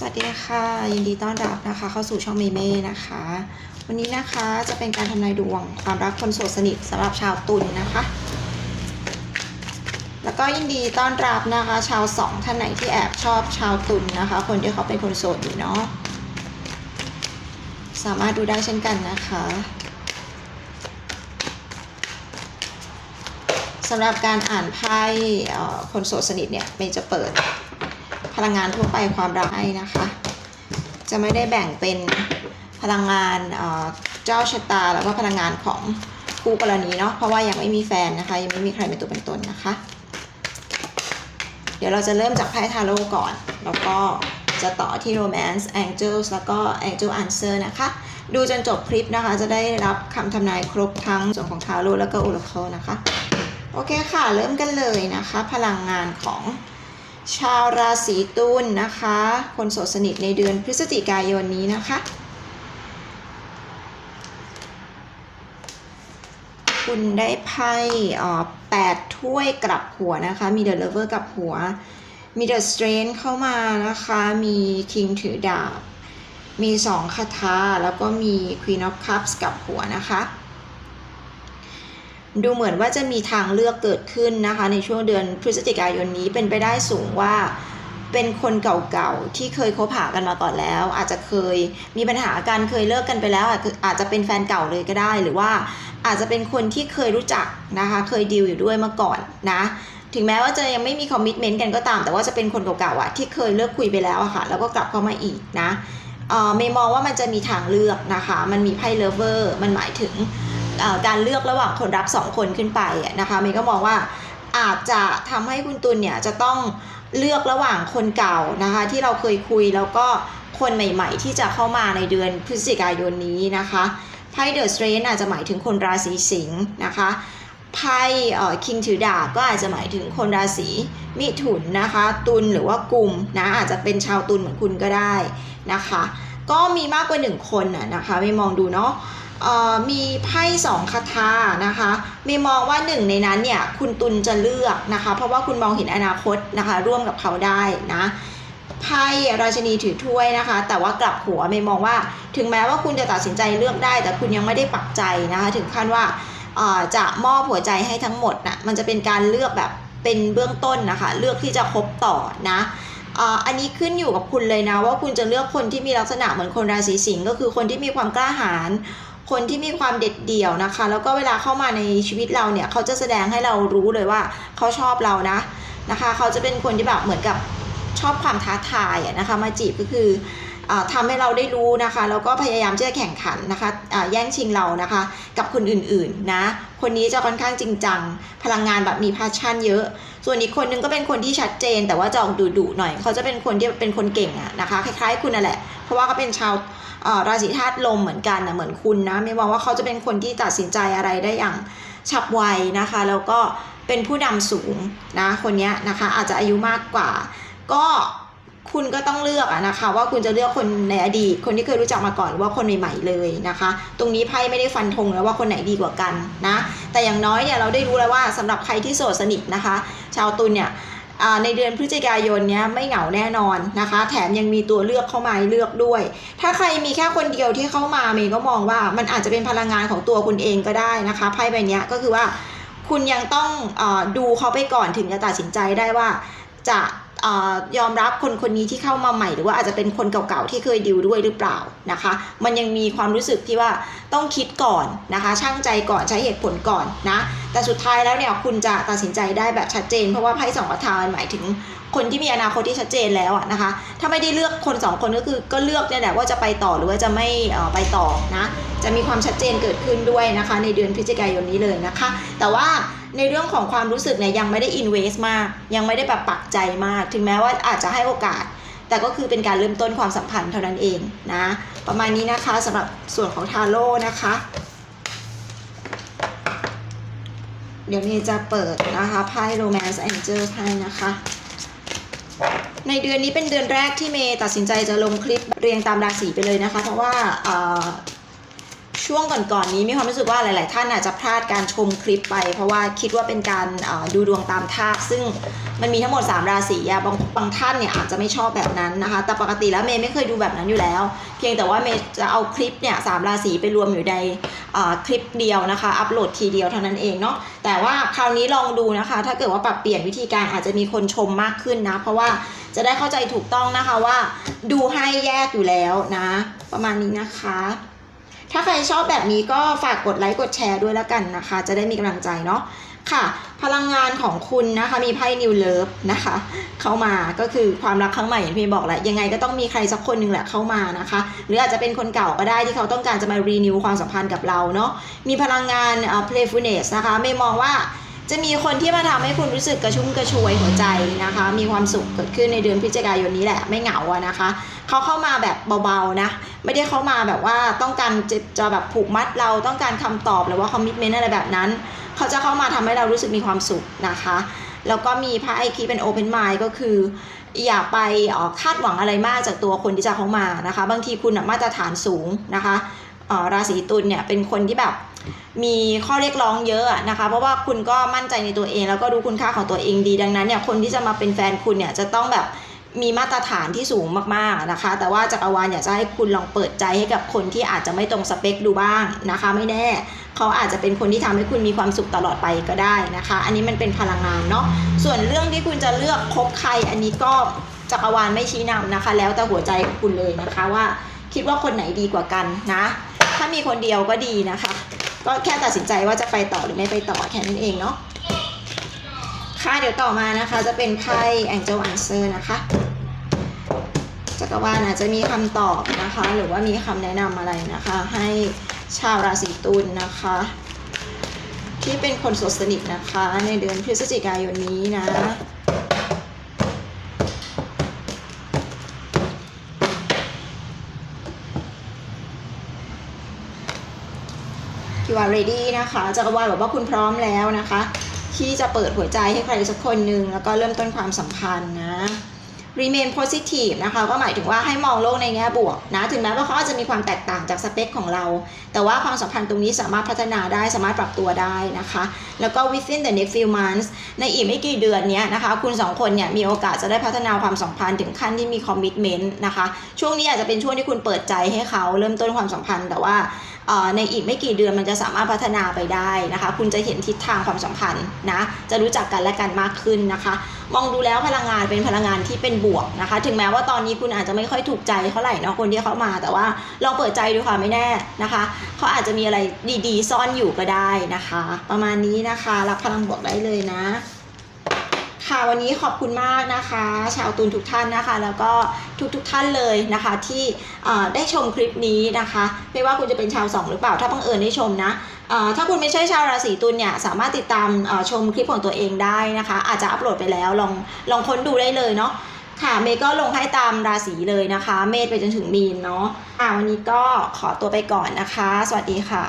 สวัสดีค่ะ ยินดีต้อนรับนะคะ เข้าสู่ช่องเมเม่นะคะ วันนี้นะคะจะเป็นการทำนายดวงความรักคนโสดสนิทสำหรับชาวตุลนนะคะ แล้วก็ยินดีต้อนรับนะคะ ชาวสองท่านไหนที่แอบชอบชาวตุลนนะคะ คนที่เขาเป็นคนโสดอยู่เนาะสามารถดูได้เช่นกันนะคะสำหรับการอ่านไพ่คนโสดสนิทเนี่ยเมย์จะเปิด พลังงานทั่วไปความรักให้นะคะ จะไม่ได้แบ่งเป็นพลังงานเอ่อเจ้าชะตา แล้วก็พลังงานของคู่กรณีเนาะเพราะว่ายังไม่มีแฟนนะคะ ยังไม่มีใครเป็นตัวเป็นตนนะคะ เดี๋ยวเราจะเริ่มจากไพ่ทาโร่ก่อน แล้วก็จะต่อที่ romance angels แล้วก็ angel answer นะคะ ดูจนจบคลิปนะคะ จะได้รับคำทำนายครบทั้งส่วนของทาโร่แล้วก็ oracle นะคะ โอเคค่ะ เริ่มกันเลยนะคะ พลังงานของ ชาวราศีตุลนนะคะ คนโสดสนิทในเดือนพฤศจิกายนนี้นะคะ คุณได้ไพ่แปดถ้วยกลับหัวนะคะ มี The Lover กลับหัว มี The Strength เข้ามานะคะ มี King ถือดาบ มีสองคาถาแล้วก็มี Queen of Cups กลับหัวนะคะ ดูเหมือนว่าจะมีทางเลือกเกิดขึ้นนะคะ ในช่วงเดือนพฤศจิกายนนี้เป็นไปได้สูงว่าเป็นคนเก่าๆ ที่เคยคบหากันมาก่อนแล้ว อาจจะเคยมีปัญหากันเคยเลิกกันไปแล้ว อาจจะเป็นแฟนเก่าเลยก็ได้ หรือว่าอาจจะเป็นคนที่เคยรู้จักนะคะ เคยดีลอยู่ด้วยมาก่อนนะถึงแม้ว่าจะยังไม่มีคอมมิชเมนต์กันก็ตาม แต่ว่าจะเป็นคนเก่าๆอะที่เคยเลิกคุยไปแล้วอะค่ะ แล้วก็กลับเข้ามาอีกนะเออเมย์มองว่ามันจะมีทางเลือกนะคะ มันมีไพ่เลเวอร์มันหมายถึง การเลือกระหว่างคนรักสองคนขึ้นไปนะคะเมย์ก็มองว่าอาจจะทำให้คุณตุลเนี่ยจะต้องเลือกระหว่างคนเก่านะคะที่เราเคยคุยแล้วก็คนใหม่ๆ ที่จะเข้ามาในเดือนพฤศจิกายนนี้นะคะไพ่เดอะสเตรนอาจจะหมายถึงคนราศีสิงห์นะคะไพ่เอ่อคิงถือดาบก็อาจจะหมายถึงคนราศีมิถุนนะคะ ตุลหรือว่ากลุ่มนะอาจจะเป็นชาวตุลเหมือนคุณก็ได้นะคะ ก็มีมากกว่าหนึ่งคนน่ะนะคะไม่มองดูเนาะ มีไพ่สองคาถานะคะมีมองว่าหนึ่งในนั้นเนี่ยคุณตุลจะเลือกนะคะ เพราะว่าคุณมองเห็นอนาคตนะคะ ร่วมกับเขาได้นะไพ่ราชนีถือถ้วยนะคะ แต่ว่ากลับหัวไม่มองว่า ถึงแม้ว่าคุณจะตัดสินใจเลือกได้ แต่คุณยังไม่ได้ปักใจนะคะ ถึงขั้นว่าจะมอบหัวใจให้ทั้งหมดนะมันจะเป็นการเลือกแบบเป็นเบื้องต้นนะคะ เลือกที่จะคบต่อนะอันนี้ขึ้นอยู่กับคุณเลยนะว่าคุณจะเลือกคนที่มีลักษณะเหมือนคนราศีสิงห์ก็คือคนที่มีความกล้าหาญ คนที่มีความเด็ดเดี่ยวนะคะ แล้วก็เวลาเข้ามาในชีวิตเราเนี่ยเขาจะแสดงให้เรารู้เลยว่าเขาชอบเรานะนะคะ เขาจะเป็นคนที่แบบเหมือนกับชอบความท้าทายนะคะ มาจีบก็คือ อาทำให้เราได้รู้นะคะแล้วก็พยายามที่จะแข่งขันนะคะะแย่งชิงเรานะคะ กับคนอื่นๆนะคนนี้จะค่อนข้างจริงจัง พลังงานแบบมีพาชั่นเยอะ ส่วนอีกคนนึงก็เป็นคนที่ชัดเจน แต่ว่าจะออกดุๆหน่อย เขาจะเป็นคนที่เป็นคนเก่งอะนะคะคล้ายๆคุณนั่นแหละ เพราะว่าเขาเป็นชาวราศีธาตุลมเหมือนกันนะเหมือนคุณนะ ไม่มองว่าเขาจะเป็นคนที่ตัดสินใจอะไรได้อย่างฉับไวนะคะ แล้วก็เป็นผู้นำสูงนะคนนี้นะคะอาจจะอายุมากกว่า ก็ คุณก็ต้องเลือกอะนะคะ ว่าคุณจะเลือกคนในอดีต คนที่เคยรู้จักมาก่อนหรือว่าคนใหม่ๆเลยนะคะ ตรงนี้ไพ่ไม่ได้ฟันธงแล้วว่าคนไหนดีกว่ากันนะ แต่อย่างน้อยเนี่ยเราได้รู้แล้วว่าสำหรับใครที่โสดสนิทนะคะ ชาวตุลเนี่ยในเดือนพฤศจิกายนเนี้ยไม่เหงาแน่นอนนะคะ แถมยังมีตัวเลือกเข้ามาเลือกด้วย ถ้าใครมีแค่คนเดียวที่เข้ามาเมย์ก็มองว่ามันอาจจะเป็นพลังงานของตัวคุณเองก็ได้นะคะไพ่ใบนี้ก็คือว่าคุณยังต้องอดูเขาไปก่อนถึงจะตัดสินใจได้ว่าจะ ยอมรับคนคนนี้ที่เข้ามาใหม่ หรือว่าอาจจะเป็นคนเก่าๆที่เคยดิวด้วยหรือเปล่านะคะ มันยังมีความรู้สึกที่ว่าต้องคิดก่อนนะคะช่างใจก่อนใช้เหตุผลก่อนนะแต่สุดท้ายแล้วเนี่ยคุณจะตัดสินใจได้แบบชัดเจน เพราะว่าไพ่สองประธานหมายถึงคนที่มีอนาคตที่ชัดเจนแล้วนะคะ ถ้าไม่ได้เลือกคนสองคนก็คือก็เลือกเนี่ยแหละว่าจะไปต่อหรือว่าจะไม่ไปต่อนะ จะมีความชัดเจนเกิดขึ้นด้วยนะคะ ในเดือนพฤศจิกายนนี้เลยนะคะ แต่ว่า ในเรื่องของความรู้สึกเนี่ยยังไม่ได้อินเวสมาก ยังไม่ได้แบบปักใจมาก ถึงแม้ว่าอาจจะให้โอกาส แต่ก็คือเป็นการเริ่มต้นความสัมพันธ์เท่านั้นเองนะ ประมาณนี้นะคะสำหรับส่วนของทาโร่นะคะ เดี๋ยวนี้จะเปิดนะคะไพ่ Romance Angel ให้นะคะในเดือนนี้เป็นเดือนแรกที่เมย์ตัดสินใจจะลงคลิปเรียงตามราศีไปเลยนะคะ เพราะว่าอ่อ ช่วงก่อนๆนี้มีความรู้สึกว่าหลาย ๆ ท่านอาจจะพลาดการชมคลิปไป เพราะว่าคิดว่าเป็นการดูดวงตามธาตุซึ่งมันมีทั้งหมด 3 ราศีบางบางท่านเนี่ยอาจจะไม่ชอบแบบนั้นนะคะ แต่ปกติแล้วเมย์ไม่เคยดูแบบนั้นอยู่แล้ว เพียงแต่ว่าเมย์จะเอาคลิปเนี่ยสามราศีไปรวมอยู่ในคลิปเดียวนะคะ อัปโหลดทีเดียวเท่านั้นเองเนาะแต่ว่าคราวนี้ลองดูนะคะ ถ้าเกิดว่าปรับเปลี่ยนวิธีการอาจจะมีคนชมมากขึ้นนะ เพราะว่าจะได้เข้าใจถูกต้องนะคะว่า ดูให้แยกอยู่แล้วนะ ประมาณนี้นะคะ ถ้าใครชอบแบบนี้ก็ฝากกดไลค์กดแชร์ด้วยแล้วกันนะคะ จะได้มีกำลังใจเนาะค่ะ พลังงานของคุณนะคะมีไพ่นิวเลิฟนะคะ เข้ามาก็คือความรักครั้งใหม่อย่างที่พี่บอกแหละยังไงก็ต้องมีใครสักคนหนึ่งแหละเข้ามานะคะ หรืออาจจะเป็นคนเก่าก็ได้ที่เขาต้องการจะมารีนิวความสัมพันธ์กับเราเนาะมีพลังงานเอ่อ playfulness นะคะ ไม่มองว่า จะมีคนที่มาทำให้คุณรู้สึกกระชุ่มกระชวยหัวใจนะคะ มีความสุขเกิดขึ้นในเดือนพฤศจิกายนนี้แหละไม่เหงาอะนะคะเขาเข้ามาแบบเบาๆนะ ไม่ได้เข้ามาแบบว่าต้องการจะจะแบบผูกมัดเราต้องการคำตอบหรือว่าคอมมิชเมนต์อะไรแบบนั้นเขาจะเข้ามาทำให้เรารู้สึกมีความสุขนะคะแล้วก็มีไพ่ไอคีเป็น Open Mind ก็คือ อย่าไปออคาดหวังอะไรมากจากตัวคนที่จะเข้ามานะคะ บางทีคุณมาตรฐานสูงนะคะ ราศีตุลเนี่ยเป็นคนที่แบบมีข้อเรียกร้องเยอะนะคะ เพราะว่าคุณก็มั่นใจในตัวเอง แล้วก็รู้คุณค่าของตัวเองดีดังนั้นเนี่ยคนที่จะมาเป็นแฟนคุณเนี่ยจะต้องแบบมีมาตรฐานที่สูงมากๆนะคะ แต่ว่าจักรวาลอยากจะให้คุณลองเปิดใจให้กับคนที่อาจจะไม่ตรงสเปคดูบ้างนะคะ ไม่แน่เขาอาจจะเป็นคนที่ทำให้คุณมีความสุขตลอดไปก็ได้นะคะ อันนี้มันเป็นพลังงานเนาะส่วนเรื่องที่คุณจะเลือกคบใครอันนี้ก็จักรวาลไม่ชี้นำนะคะ แล้วแต่หัวใจของคุณเลยนะคะว่าคิดว่าคนไหนดีกว่ากันนะ ถ้ามีคนเดียวก็ดีนะคะ ก็แค่ตัดสินใจว่าจะไปต่อหรือไม่ไปต่อแค่นั้นเองเนาะค่ะเดี๋ยวต่อมานะคะจะเป็นไพ่ Angel Answer นะคะจักรวาลอาจจะมีคำตอบนะคะ หรือว่ามีคำแนะนำอะไรนะคะ ให้ชาวราศีตุลนะคะ ที่เป็นคนโสดสนิทนะคะ ในเดือนพฤศจิกายนนี้นะ you are ready นะคะจักรวาลบอกว่าคุณพร้อมแล้วนะคะ ที่จะเปิดหัวใจให้ใครสักคนหนึ่งแล้วก็เริ่มต้นความสัมพันธ์นะ remain positive นะคะก็หมายถึงว่าให้มองโลกในแง่บวกนะถึงแม้ว่าเขาอาจจะมีความแตกต่างจากสเปคของเรา แต่ว่าความสัมพันธ์ตรงนี้สามารถพัฒนาได้สามารถปรับตัวได้นะคะ แล้วก็ within the next few months ในอีกไม่กี่เดือนนี้นะคะ คุณสองคนเนี่ยมีโอกาสจะได้พัฒนาความสัมพันธ์ถึงขั้นที่มี commitment นะคะ ช่วงนี้อาจจะเป็นช่วงที่คุณเปิดใจให้เขาเริ่มต้นความสัมพันธ์ แต่ว่า ในอีกไม่กี่เดือนมันจะสามารถพัฒนาไปได้นะคะ คุณจะเห็นทิศทางความสัมพันธ์นะจะรู้จักกันและกันมากขึ้นนะคะ มองดูแล้วพลังงานเป็นพลังงานที่เป็นบวกนะคะ ถึงแม้ว่าตอนนี้คุณอาจจะไม่ค่อยถูกใจเท่าไหร่เนาะคนที่เข้ามา แต่ว่าลองเปิดใจดูค่ะไม่แน่นะคะเขาอาจจะมีอะไรดีๆ ซ่อนอยู่ก็ได้นะคะ ประมาณนี้นะคะ รับพลังบวกได้เลยนะ ค่ะวันนี้ขอบคุณมากนะคะ ชาวตูนทุกท่านนะคะ แล้วก็ทุกๆทท่านเลยนะคะ ที่ได้ชมคลิปนี้นะคะ ไม่ว่าคุณจะเป็นชาวสองหรือเปล่าถ้าบังเอิญได้ชมนะถ้าคุณไม่ใช่ชาวราศีตุลเนี่ยสามารถติดตามชมคลิปของตัวเองได้นะคะ อาจจะอัปโหลดไปแล้วลองลองค้นดูได้เลยเนาะค่ะเมย์ก็ลงให้ตามราศีเลยนะคะ เมษไปจนถึงมีนเนาะอ่าวันนี้ก็ขอตัวไปก่อนนะคะ สวัสดีค่ะ